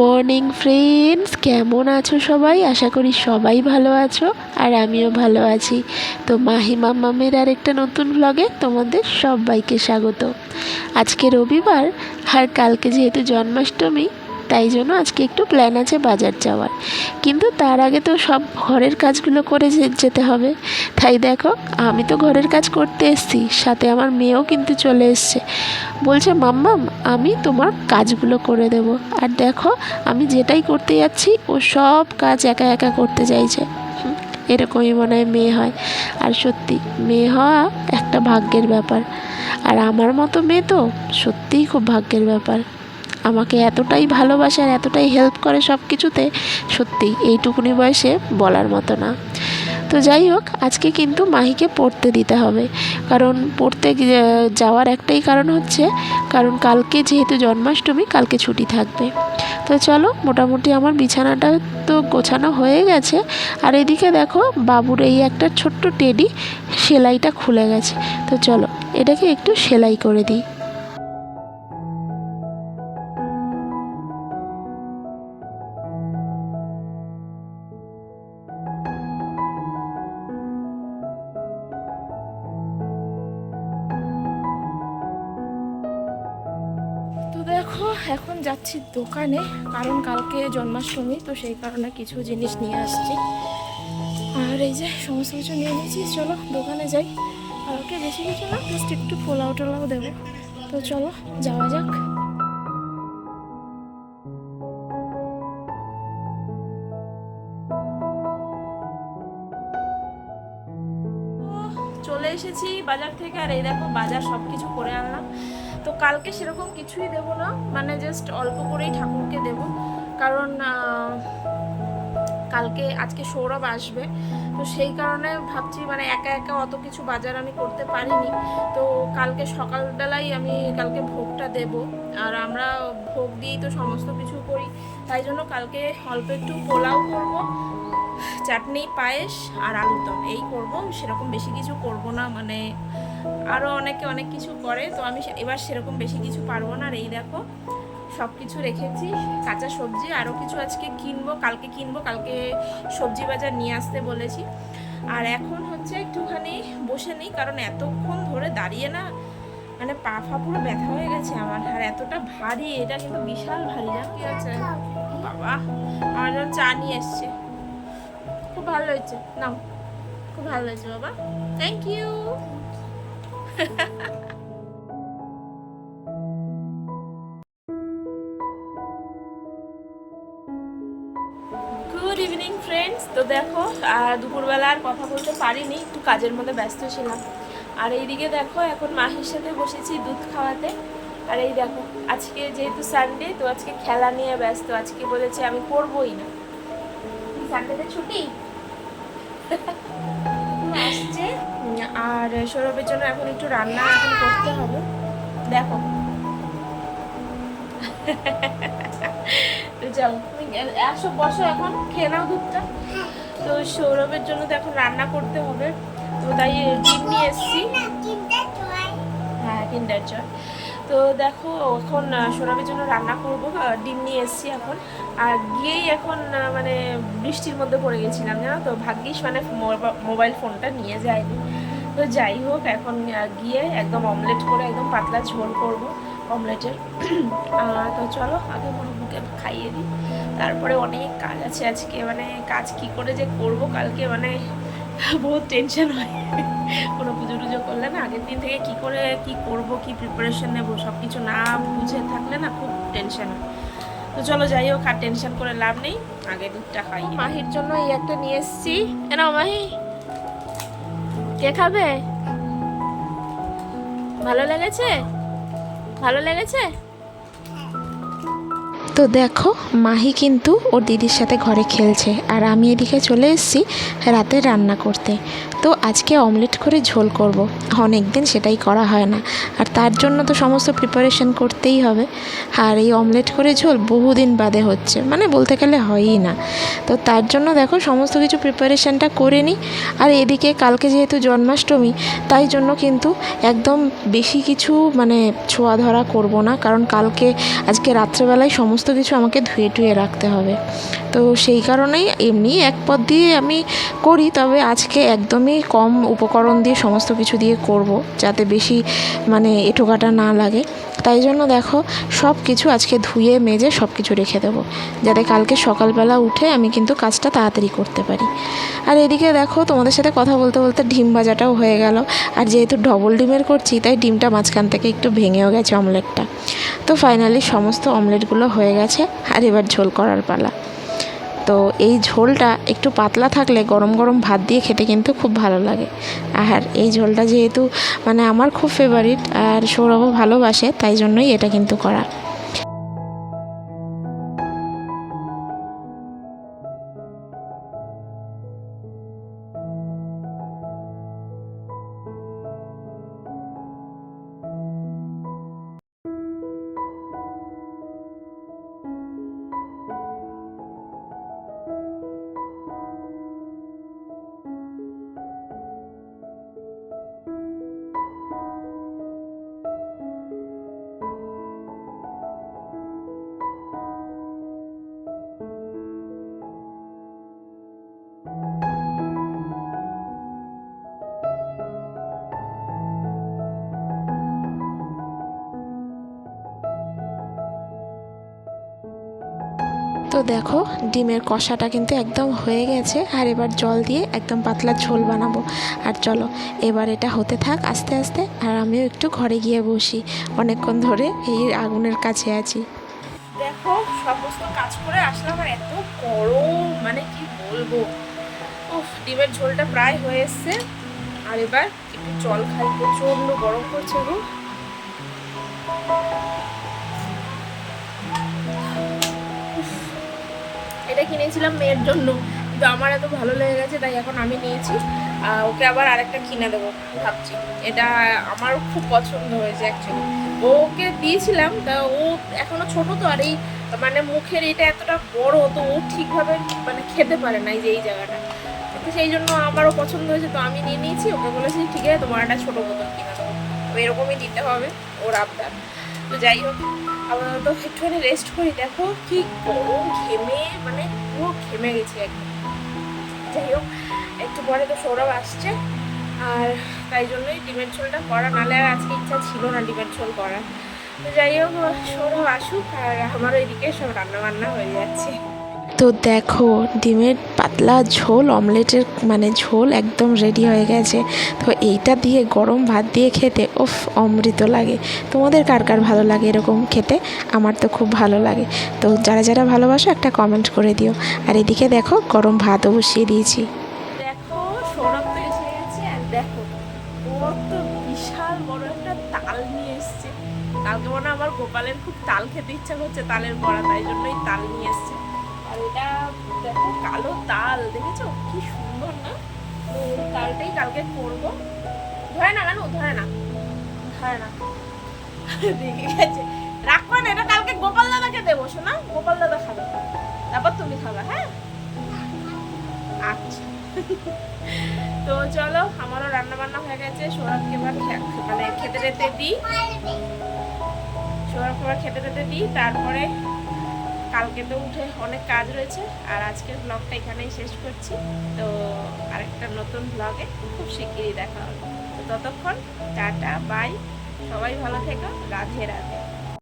Morning friends কেমন আছো সবাই? আশা করি সবাই ভালো আছো, আর আমিও ভালো আছি। তো মাহি মাম্মামের আর একটা নতুন ব্লগে তোমাদের সবাইকে স্বাগত। আজকে রবিবার, আর কালকে যেহেতু জন্মাষ্টমী, তাই জন্য আজকে একটু প্ল্যান আছে বাজার যাওয়ার। কিন্তু তার আগে তো সব ঘরের কাজগুলো করে যেতে হবে। তাই দেখো, আমি তো ঘরের কাজ করতে এসেছি, সাথে আমার মেয়েও কিন্তু চলে এসছে। বলছে, মাম্মাম, আমি তোমার কাজগুলো করে দেব। আর দেখো, আমি যেটাই করতে যাচ্ছি, ও সব কাজ একা একা করতে চাইছে। এরকমই মনে হয় মেয়ে হয়। আর সত্যি, মেয়ে হওয়া একটা ভাগ্যের ব্যাপার। আর আমার মতো মেয়ে তো সত্যিই খুব ভাগ্যের ব্যাপার। আমাকে এতটাই ভালোবাসে আর এতটাই হেল্প করে সব কিছুতে সত্যি এইটুকুনি বয়সে বলার মতো না। তো যাই হোক, আজকে কিন্তু মাহিকে পড়তে দিতে হবে। কারণ পড়তে যাওয়ার একটাই কারণ হচ্ছে, কারণ কালকে যেহেতু জন্মাষ্টমী, কালকে ছুটি থাকবে। তো চলো, মোটামুটি আমার বিছানাটা তো গোছানো হয়ে গেছে। আর এদিকে দেখো, বাবুর এই একটা ছোট্ট টেডি সেলাইটা খুলে গেছে। তো চলো, এটাকে একটু সেলাই করে দিই। এখন যাচ্ছি দোকানে, কারণ কালকে জন্মাষ্টমী, তো সেই কারণে কিছু জিনিস নিয়ে আসছি। আর এই যে সমস্ত কিছু নিয়ে নিয়েছি, চলো দোকানে যাই। কালকে বেশি কিছু না জাস্ট একটু পোলাও টোলাও দেবো। তো চলো, যাওয়া যাক। চলে এসেছি বাজার থেকে, আর এই দেখো বাজার সব কিছু করে আনলাম। তো কালকে সেরকম কিছুই দেবো না। মানে জাস্ট অল্প করেই ঠাকুরকে দেব। কারণ কালকে, আজকে সৌরভ আসবে। তো সেই কারণে ভাবছি মানে একা একা অত কিছু বাজার আমি করতে পারিনি। তো কালকে সকালবেলাই আমি কালকে ভোগটা দেব। আর আমরা ভোগ দিয়েই তো সমস্ত কিছু করি। তাই জন্য কালকে অল্প একটু পোলাও করব, চাটনি, পায়েস আর আলুর দম। এই করব, সেরকম বেশি কিছু করব না। মানে আরও অনেকে অনেক কিছু করে, তো আমি এবার সেরকম বেশি কিছু পারব না। আর এই দেখো সব কিছু রেখেছি, কাঁচা সবজি আরও কিছু আজকে কিনবো, কালকে কিনবো, কালকে সবজি বাজার নিয়ে আসতে বলেছি। আর এখন হচ্ছে একটুখানি বসে নেই, কারণ এতক্ষণ ধরে দাঁড়িয়ে না মানে পা ফা পুরো ব্যথা হয়ে গেছে আমার, আর এতটা ভারী, এটা কিন্তু বিশাল ভারী, জান কি আছে বাবা, আমার জন্য চা নিয়ে এসছে। খুব ভালো হয়েছে, নাও, খুব ভালো হয়েছে বাবা। Thank you good evening friends তো দেখো দুপুরবেলা আর কথা বলতে পারিনি একটু কাজের মধ্যে ব্যস্ত ছিলাম। আর এইদিকে দেখো এখন মাহির সাথে বসেছি দুধ খাওয়াতে। আর এই দেখো আজকে যেহেতু সানডে তো আজকে খেলা নিয়ে ব্যস্ত। আজকে বলেছে আমি করবই না। সানডেতে ছুটি? আর সৌরভের জন্য এখন একটু রান্না এখন করতে হবে। দেখো। যাও আসো, বসো এখন, খেয়ে নাও দুধটা। তো সৌরভের জন্য তো এখন রান্না করতে হবে। তো তাই ডিম নিয়ে এসেছি। হ্যাঁ কিন্ডার জয়। তো দেখো, এখন সৌরভের জন্য রান্না করব ডিম নিয়ে এসেছি এখন। আর গিয়েই এখন মানে বৃষ্টির মধ্যে পড়ে গেছিলাম, জানো তো? ভাগ্যিস মানে মোবা- মোবাইল ফোনটা নিয়ে যায়নি। তো যাই হোক, এখন গিয়ে একদম অমলেট করে একদম পাতলা ঝোল করব, অমলেটের। তো চলো, আগে মনুকে খাইয়ে দিই। তারপরে অনেক কাজ আছে আজকে মানে কাজ কি করে যে করব কালকে মানে বহুত টেনশন হয় কোনো পুজো টুজো করলে না আগের দিন থেকে কি করে কি করব কি প্রিপারেশন নেব সব কিছু না বুঝে থাকলে না খুব টেনশন হয়। তো চলো যাই হোক আর টেনশন করে লাভ নেই আগে দুধটা খাই মাহির জন্য এই একটা নিয়ে এসেছি। এনাও মাহি। কে খাবে? ভালো লেগেছে? ভালো লেগেছে? তো দেখো, মাহি কিন্তু ওর দিদির সাথে ঘরে খেলছে আর আমি এদিকে চলে এসেছি রাতে রান্না করতে। তো আজকে অমলেট করে ঝোল করব। অনেক দিন সেটাই করা হয় না। আর তার জন্য তো সমস্ত প্রিপারেশন করতেই হবে। আর এই অমলেট করে ঝোল বহুদিন বাদে হচ্ছে। মানে বলতে গেলে হয়ই না। তো তার জন্য দেখো, সমস্ত কিছু প্রিপারেশনটা করে নিই আর এদিকে কালকে যেহেতু জন্মাষ্টমী, তাই জন্য কিন্তু একদম বেশি কিছু মানে ছোঁয়া ধরা করব না। কারণ কালকে, আজকে রাত্রেবেলায় সমস্ত সমস্ত কিছু আমাকে ধুয়ে টুয়ে রাখতে হবে। তো সেই কারণেই এমনি এক পদ দিয়ে আমি করি, তবে আজকে একদমই কম উপকরণ দিয়ে সমস্ত কিছু দিয়ে করব, যাতে বেশি মানে এঁটোকাটা না লাগে। তাই জন্য দেখো সব কিছু আজকে ধুয়ে, মেজে সব কিছু রেখে দেবো। যাতে কালকে সকালবেলা উঠে আমি কিন্তু কাজটা তাড়াতাড়ি করতে পারি। আর এদিকে দেখো, তোমাদের সাথে কথা বলতে বলতে ডিম ভাজাটাও হয়ে গেল। আর যেহেতু ডবল ডিমের করছি, তাই ডিমটা মাঝখান থেকে একটু ভেঙেও গেছে অমলেটটা তো ফাইনালি সমস্ত অমলেটগুলো হয়ে গেছে, আর এবার ঝোল করার পালা। তো এই ঝোলটা একটু পাতলা থাকলে গরম গরম ভাত দিয়ে খেতে কিন্তু খুব ভালো লাগে। আর এই ঝোলটা যেহেতু মানে আমার খুব ফেভারিট আর সৌরভও ভালোবাসে, তাই জন্যই এটা কিন্তু করা। তো দেখো, ডিমের কষাটা কিন্তু একদম হয়ে গেছে। আর এবার জল দিয়ে একদম পাতলা ঝোল বানাবো। আর চলো, এবার এটা হতে থাক আস্তে আস্তে। আর আমিও একটু ঘরে গিয়ে বসি, অনেকক্ষণ ধরে এই আগুনের কাছে আছি। দেখো, সমস্ত কাজ করে আসলাম আর এত গরম মানে কি বলব। ডিমের ঝোলটা প্রায় হয়ে এসছে। আর এবার একটু জল খাই প্রচণ্ড গরম করছে গো। এটা কিনেছিলাম মেয়ের জন্য। কিন্তু আমার এত ভালো লেগে গেছে, তাই এখন আমি নিয়েছি। ওকে আবার আরেকটা কিনে দেবো, ভাবছি। এটা আমার খুব পছন্দ হয়েছে অ্যাকচুয়ালি ওকে দিয়েছিলাম, তা ও এখনও ছোট তো, আর এই মানে মুখের এটা এতটা বড়, তো ও ঠিকভাবে মানে খেতে পারে না এই যে এই জায়গাটা। তো সেই জন্য আমারও পছন্দ হয়েছে, তো আমি নিয়ে নিয়েছি। ওকে বলেছি, ঠিক আছে, তোমার একটা ছোটো বোতল কিনে দেবো। এরকমই দিতে হবে, ওর আবদার। তো যাই হোক। আপাতত একটুখানি রেস্ট করি। দেখো কি ঘেমে মানে পুরো ঘেমে গেছি একদম। যাই হোক, একটু পরে তো সৌরভ আসছে। আর তাই জন্যই ডিমের ঝোলটা করা। নালে আর আজকে ইচ্ছা ছিল না ডিমের ঝোল করার। তো যাই হোক, সৌরভ আসুক আর আমারও এদিকে সব রান্না বান্না হয়ে যাচ্ছে। তো দেখো, ডিমের পাতলা ঝোল, অমলেটের মানে ঝোল একদম রেডি হয়ে গেছে। তো এইটা দিয়ে গরম ভাত দিয়ে খেতে, উফ, অমৃত লাগে। তোমাদের কার কার ভালো লাগে এরকম খেতে? আমার তো খুব ভালো লাগে। তো যারা যারা ভালোবাসো, একটা কমেন্ট করে দিও। আর এদিকে দেখো, গরম ভাতও বসিয়ে দিয়েছি। দেখো আর দেখো তো বিশাল বড় একটা তাল নিয়ে কালকে মনে আমার গোপালের খুব তাল খেতে ইচ্ছা করছে, তালের বড়া, তাই জন্যই তাল নিয়ে এসছে। আর এটা দেখো কালো তাল, দেখেছ? কি সুন্দর না? তো তালটাই কালকে করব। ধরে না কেন ধরে না। ধরে না। দেখে গেছে। রাখবা না, এটা কালকে গোপাল দাদাকে দেবো, শোনা? গোপাল দাদা খাবে। তারপর তুমি খাবে হ্যাঁ? আচ্ছা। তো চলো, আমারও রান্না বান্না হয়ে গেছে। সৌরভকে এবার মানে খেতে টেতে দিই। সৌরভকে এবার খেতে টেতে দিই। তারপরে কালকে তো উঠে অনেক কাজ রয়েছে আর আজকের ব্লগটা এখানেই শেষ করছি। তো আরেকটা নতুন ব্লগে খুব শিগগিরই দেখা হবে। তো ততক্ষণ, টাটা বাই সবাই ভালো থেকো, রাধে রাধে।